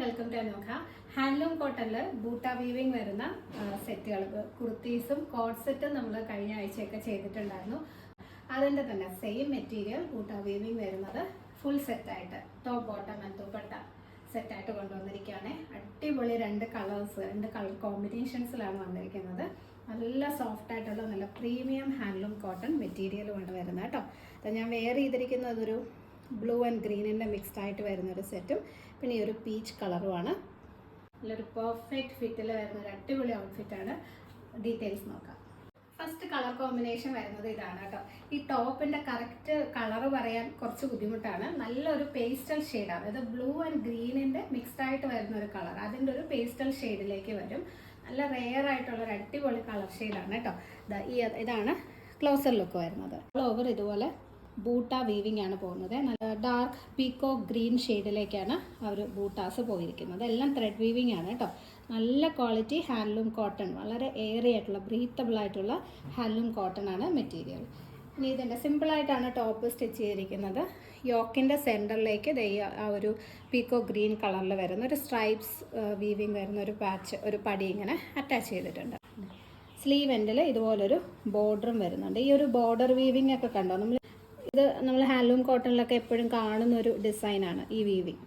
Welcome to Anokha handloom കോട്ടണിൽ ബൂട്ട weaving വരുന്ന സെറ്റുകൾ കുർത്തീസും കോഡ് സെറ്റും നമ്മൾ കഴിഞ്ഞ ആഴ്ചയൊക്കെ ചെയ്തിട്ടുണ്ടായിരുന്നു. അതിന്റെ തന്നെ സെയിം മെറ്റീരിയൽ ബൂട്ട വീവിംഗ് വരുന്നത് ഫുൾ സെറ്റായിട്ട് ടോപ്പ് ബോട്ടം ആൻഡ് ദുപ്പട്ട സെറ്റായിട്ട് കൊണ്ടുവന്നിരിക്കുകയാണ് അടിപൊളി രണ്ട് കളേഴ്സ് രണ്ട് കളർ കോമ്പിനേഷൻസിലാണ് വന്നിരിക്കുന്നത്. നല്ല സോഫ്റ്റ് ആയിട്ടുള്ള നല്ല പ്രീമിയം ഹാൻഡ്ലൂം കോട്ടൺ മെറ്റീരിയൽ വരുന്നത് കേട്ടോ. ഞാൻ വെയർ ചെയ്തിരിക്കുന്നത് ഒരു ബ്ലൂ ആൻഡ് ഗ്രീനിന്റെ മിക്സ്ഡ് ആയിട്ട് വരുന്ന ഒരു സെറ്റും പിന്നെ ഈ ഒരു പീച്ച് കളറുമാണ് നല്ലൊരു പെർഫെക്റ്റ് ഫിറ്റിൽ വരുന്ന ഒരു അടിപൊളി ഔട്ട്ഫിറ്റാണ് ഡീറ്റെയിൽസ് നോക്കാം. ഫസ്റ്റ് കളർ കോമ്പിനേഷൻ വരുന്നത് ഇതാണ് കേട്ടോ. ഈ ടോപ്പിന്റെ കറക്റ്റ് കളർ പറയാൻ കുറച്ച് ബുദ്ധിമുട്ടാണ്. നല്ലൊരു പേസ്റ്റൽ ഷെയ്ഡാണ് അതായത് ബ്ലൂ ആൻഡ് ഗ്രീനിന്റെ മിക്സ്ഡ് ആയിട്ട് വരുന്ന ഒരു കളർ അതിന്റെ ഒരു പേസ്റ്റൽ ഷെയ്ഡിലേക്ക് വരും. നല്ല റെയർ ആയിട്ടുള്ള ഒരു അടിപൊളി കളർ ഷെയ്ഡാണ് കേട്ടോ. ഇതാണ് ക്ലോസർ ലുക്ക് വരുന്നത്. ഓൾ ഓവർ ഇതുപോലെ ബൂട്ട വീവിംഗ് ആണ് പോകുന്നത്. നല്ല ഡാർക്ക് പീക്കോ ഗ്രീൻ ഷെയ്ഡിലേക്കാണ് അവർ ബൂട്ടാസ് പോയിരിക്കുന്നത്. എല്ലാം ത്രെഡ് വീവിംഗ് ആണ് കേട്ടോ നല്ല ക്വാളിറ്റി ഹാൻഡ്ലൂം കോട്ടൺ വളരെ എയറി ആയിട്ടുള്ള ബ്രീത്തബിൾ ആയിട്ടുള്ള ഹാൻഡ്ലൂം കോട്ടൺ ആണ് മെറ്റീരിയൽ ഇനി ഇതിന്റെ സിമ്പിളായിട്ടാണ് ടോപ്പ് സ്റ്റിച്ച് ചെയ്തിരിക്കുന്നത്. യോക്കിന്റെ സെന്ററിലേക്ക് ദേ ആ ഒരു പീക്കോ ഗ്രീൻ കളറിൽ വരുന്ന ഒരു സ്ട്രൈപ്സ് വീവിംഗ് വരുന്ന ഒരു പാച്ച് ഒരു പടി ഇങ്ങനെ അറ്റാച്ച് ചെയ്തിട്ടുണ്ട്. സ്ലീവ് എൻഡിൽ ഇതുപോലൊരു ബോർഡറും വരുന്നുണ്ട്. ഈ ഒരു ബോർഡർ വീവിംഗ് ഒക്കെ കണ്ടോ? നമ്മൾ ഇത് നമ്മൾ ഹാൻഡ്ലൂം കോട്ടണിലൊക്കെ എപ്പോഴും കാണുന്ന ഒരു ഡിസൈനാണ് ഈ വീവിങ്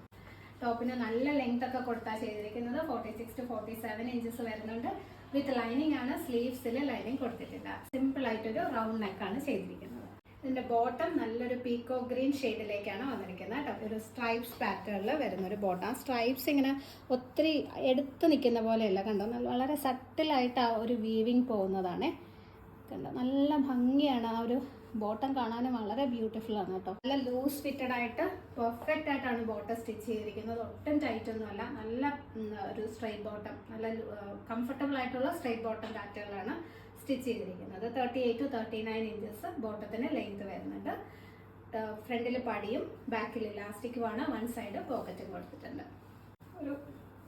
ടോപ്പിന് നല്ല ലെങ്ത് ഒക്കെ കൊടുത്താൽ ചെയ്തിരിക്കുന്നത്. Forty six to forty seven inches വരുന്നുണ്ട്. വിത്ത് ലൈനിങ് ആണ് സ്ലീവ്സിൽ ലൈനിങ് കൊടുത്തിട്ടില്ല. സിമ്പിൾ ആയിട്ടൊരു റൗണ്ട് നെക്കാണ് ചെയ്തിരിക്കുന്നത്. ഇതിന്റെ ബോട്ടം നല്ലൊരു പീക്കോ ഗ്രീൻ ഷെയ്ഡിലേക്കാണ് വന്നിരിക്കുന്നത് കേട്ടോ. ഒരു സ്ട്രൈപ്സ് പാറ്റേണിൽ വരുന്ന ഒരു ബോട്ടം സ്ട്രൈപ്സ് ഇങ്ങനെ ഒത്തിരി എടുത്ത് നിൽക്കുന്ന പോലെയല്ല കണ്ടോ? വളരെ സട്ടിലായിട്ട് ആ ഒരു വീവിങ് പോകുന്നതാണേ. കണ്ടോ? നല്ല ഭംഗിയാണ്. ആ ഒരു ബോട്ടം കാണാനും വളരെ ബ്യൂട്ടിഫുൾ ആണ് കേട്ടോ. നല്ല ലൂസ് ഫിറ്റഡ് ആയിട്ട് പെർഫെക്റ്റ് ആയിട്ടാണ് ബോട്ടം സ്റ്റിച്ച് ചെയ്തിരിക്കുന്നത്. ഒട്ടും ടൈറ്റ് ഒന്നുമല്ല നല്ല ഒരു സ്ട്രൈറ്റ് ബോട്ടം നല്ല കംഫർട്ടബിൾ ആയിട്ടുള്ള സ്ട്രൈറ്റ് ബോട്ടം പാറ്റേണിലാണ് സ്റ്റിച്ച് ചെയ്തിരിക്കുന്നത്. Thirty eight to thirty nine inches ബോട്ടത്തിന് length വരുന്നുണ്ട്. ഫ്രണ്ടിൽ പടിയും ബാക്കിൽ ഇലാസ്റ്റിക്കുമാണ് വൺ സൈഡ് പോക്കറ്റും കൊടുത്തിട്ടുണ്ട്. ഒരു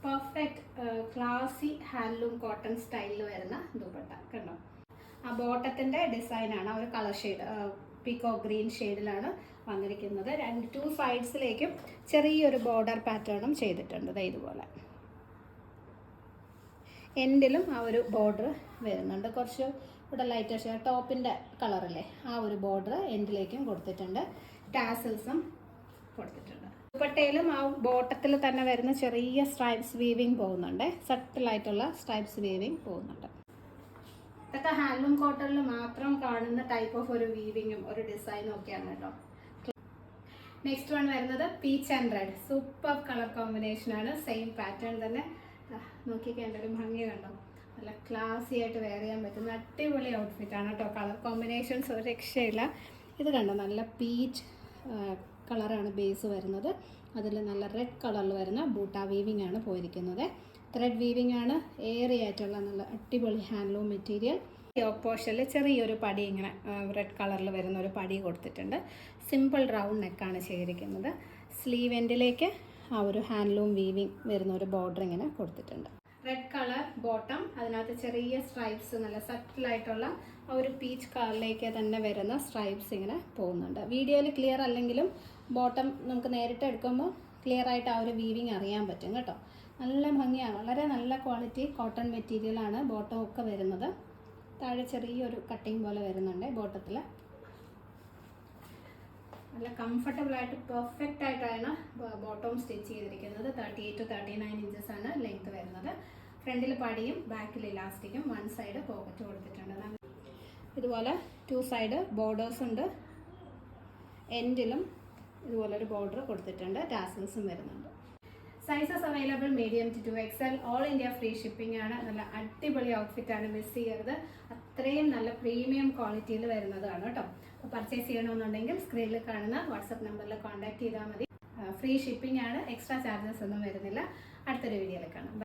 പെർഫെക്റ്റ് ക്ലാസി ഹാൻഡ്ലൂം കോട്ടൺ സ്റ്റൈലിൽ വരുന്ന ദുപ്പട്ട. കണ്ടോ? ആ ബോട്ടത്തിന്റെ ഡിസൈനാണ് ആ ഒരു കളർ ഷെയ്ഡ് പീക്കോ ഗ്രീൻ ഷെയ്ഡിലാണ് വന്നിരിക്കുന്നത്. രണ്ട് ടു സൈഡ്സിലേക്കും ചെറിയൊരു ബോർഡർ പാറ്റേണും ചെയ്തിട്ടുണ്ട് ഇതുപോലെ. എൻഡിലും ആ ഒരു ബോർഡർ വരുന്നുണ്ട്. കുറച്ച് ഇവിടെ ലൈറ്റ് ഷെയ്ഡ് ടോപ്പിന്റെ കളറില്ലേ ആ ഒരു ബോർഡർ എൻഡിലേക്കും കൊടുത്തിട്ടുണ്ട്. ടാസിൽസും കൊടുത്തിട്ടുണ്ട്. ദുപ്പട്ടയിലും ആ ബോട്ടത്തിൽ തന്നെ വരുന്ന ചെറിയ സ്ട്രൈപ്സ് വീവിങ് പോകുന്നുണ്ട്. സട്ടിലായിട്ടുള്ള സ്ട്രൈപ്സ് വീവിങ് പോകുന്നുണ്ട്. ഇതൊക്കെ ഹാൻഡ്ലൂം കോട്ടണിൽ മാത്രം കാണുന്ന ടൈപ്പ് ഓഫ് ഒരു വീവിങ്ങും ഒരു ഡിസൈനും ഒക്കെയാണ് കേട്ടോ. നെക്സ്റ്റ് വൺ വരുന്നത് peach and red super colour combination ആണ്. സെയിം പാറ്റേൺ തന്നെ. നോക്കിക്കേണ്ട ഒരു ഭംഗി കണ്ടോ? നല്ല ക്ലാസി ആയിട്ട് വെയർ ചെയ്യാൻ പറ്റുന്ന അടിപൊളി ഔട്ട്ഫിറ്റ് ആണ് കേട്ടോ. കളർ കോമ്പിനേഷൻസ് ഒരു രക്ഷയില്ല. ഇത് കണ്ടോ? നല്ല പീച്ച് കളറാണ് ബേസ് വരുന്നത്. അതിൽ നല്ല റെഡ് കളറിൽ വരുന്ന ബൂട്ട വീവിംഗ് ആണ് പോയിരിക്കുന്നത്. ത്രെഡ് വീവിംഗ് ആണ് ഏറി ആയിട്ടുള്ള നല്ല അടിപൊളി ഹാൻഡ്ലൂം മെറ്റീരിയൽ ടോപ്പ് പോർഷനിൽ ചെറിയൊരു പടി ഇങ്ങനെ റെഡ് കളറിൽ വരുന്ന ഒരു പടി കൊടുത്തിട്ടുണ്ട്. സിമ്പിൾ റൗണ്ട് നെക്കാണ് ചെയ്തിരിക്കുന്നത്. സ്ലീവ് എൻഡിലേക്ക് ആ ഒരു ഹാൻഡ്ലൂം വീവിംഗ് വരുന്ന ഒരു ബോർഡർ ഇങ്ങനെ കൊടുത്തിട്ടുണ്ട്. റെഡ് കളർ ബോട്ടം അതിനകത്ത് ചെറിയ സ്ട്രൈപ്സ് നല്ല സട്ടിലായിട്ടുള്ള ഒരു പീച്ച് കളറിലേക്ക് തന്നെ വരുന്ന സ്ട്രൈപ്സ് ഇങ്ങനെ പോകുന്നുണ്ട്. വീഡിയോയിൽ ക്ലിയർ അല്ലെങ്കിലും ബോട്ടം നമുക്ക് നേരിട്ട് എടുക്കുമ്പോൾ ക്ലിയർ ആയിട്ട് ആ ഒരു വീവിങ് അറിയാൻ പറ്റും കേട്ടോ. നല്ല ഭംഗിയാണ് വളരെ നല്ല ക്വാളിറ്റി കോട്ടൺ മെറ്റീരിയലാണ് ബോട്ടം ഒക്കെ വരുന്നത്. താഴെ ചെറിയൊരു കട്ടിങ് പോലെ വരുന്നുണ്ട് ബോട്ടത്തിൽ നല്ല കംഫർട്ടബിൾ ആയിട്ട് പെർഫെക്റ്റ് ആയിട്ടാണ് ബോട്ടം സ്റ്റിച്ച് ചെയ്തിരിക്കുന്നത്. Thirty eight to thirty nine inches ആണ് ലെങ്ത് വരുന്നത്. ഫ്രണ്ടിൽ പടിയും ബാക്കിൽ ഇലാസ്റ്റിക്കും വൺ സൈഡ് പോക്കറ്റ് കൊടുത്തിട്ടുണ്ട്. ഇതുപോലെ ടു സൈഡ് ബോർഡേഴ്സ് ഉണ്ട്. എൻഡിലും ഇതുപോലെ ഒരു ബോർഡർ കൊടുത്തിട്ടുണ്ട്. ടാസൽസും വരുന്നുണ്ട്. Sizes available medium to two XL all India free shipping ആണ്. നല്ല അടിപൊളി ഔട്ട്ഫിറ്റ് ആണ് മിസ് ചെയ്യരുത്. അത്രയും നല്ല പ്രീമിയം ക്വാളിറ്റിയിൽ വരുന്നതാണ് കേട്ടോ. അപ്പോൾ പർച്ചേസ് ചെയ്യണമെന്നുണ്ടെങ്കിൽ സ്ക്രീനിൽ കാണുന്ന വാട്സപ്പ് നമ്പറിൽ കോൺടാക്ട് ചെയ്താൽ മതി. ഫ്രീ ഷിപ്പിംഗ് ആണ്. എക്സ്ട്രാ ചാർജസ് ഒന്നും വരുന്നില്ല. അടുത്തൊരു വീഡിയോയിൽ കാണാം.